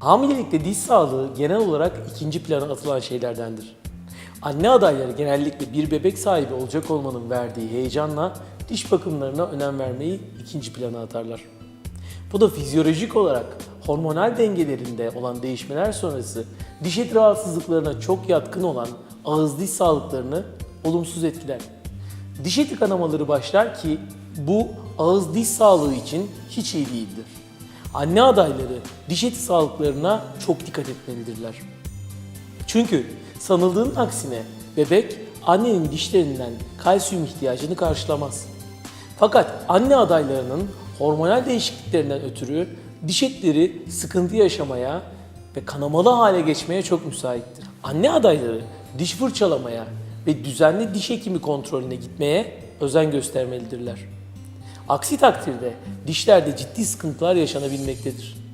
Hamilelikte diş sağlığı genel olarak ikinci plana atılan şeylerdendir. Anne adayları genellikle bir bebek sahibi olacak olmanın verdiği heyecanla diş bakımlarına önem vermeyi ikinci plana atarlar. Bu da fizyolojik olarak hormonal dengelerinde olan değişmeler sonrası diş eti rahatsızlıklarına çok yatkın olan ağız diş sağlıklarını olumsuz etkiler. Diş eti kanamaları başlar ki bu ağız diş sağlığı için hiç iyi değildir. Anne adayları diş eti sağlıklarına çok dikkat etmelidirler. Çünkü sanıldığın aksine bebek annenin dişlerinden kalsiyum ihtiyacını karşılamaz. Fakat anne adaylarının hormonal değişikliklerinden ötürü diş etleri sıkıntı yaşamaya ve kanamalı hale geçmeye çok müsaittir. Anne adayları diş fırçalamaya ve düzenli diş hekimi kontrolüne gitmeye özen göstermelidirler. Aksi takdirde dişlerde ciddi sıkıntılar yaşanabilmektedir.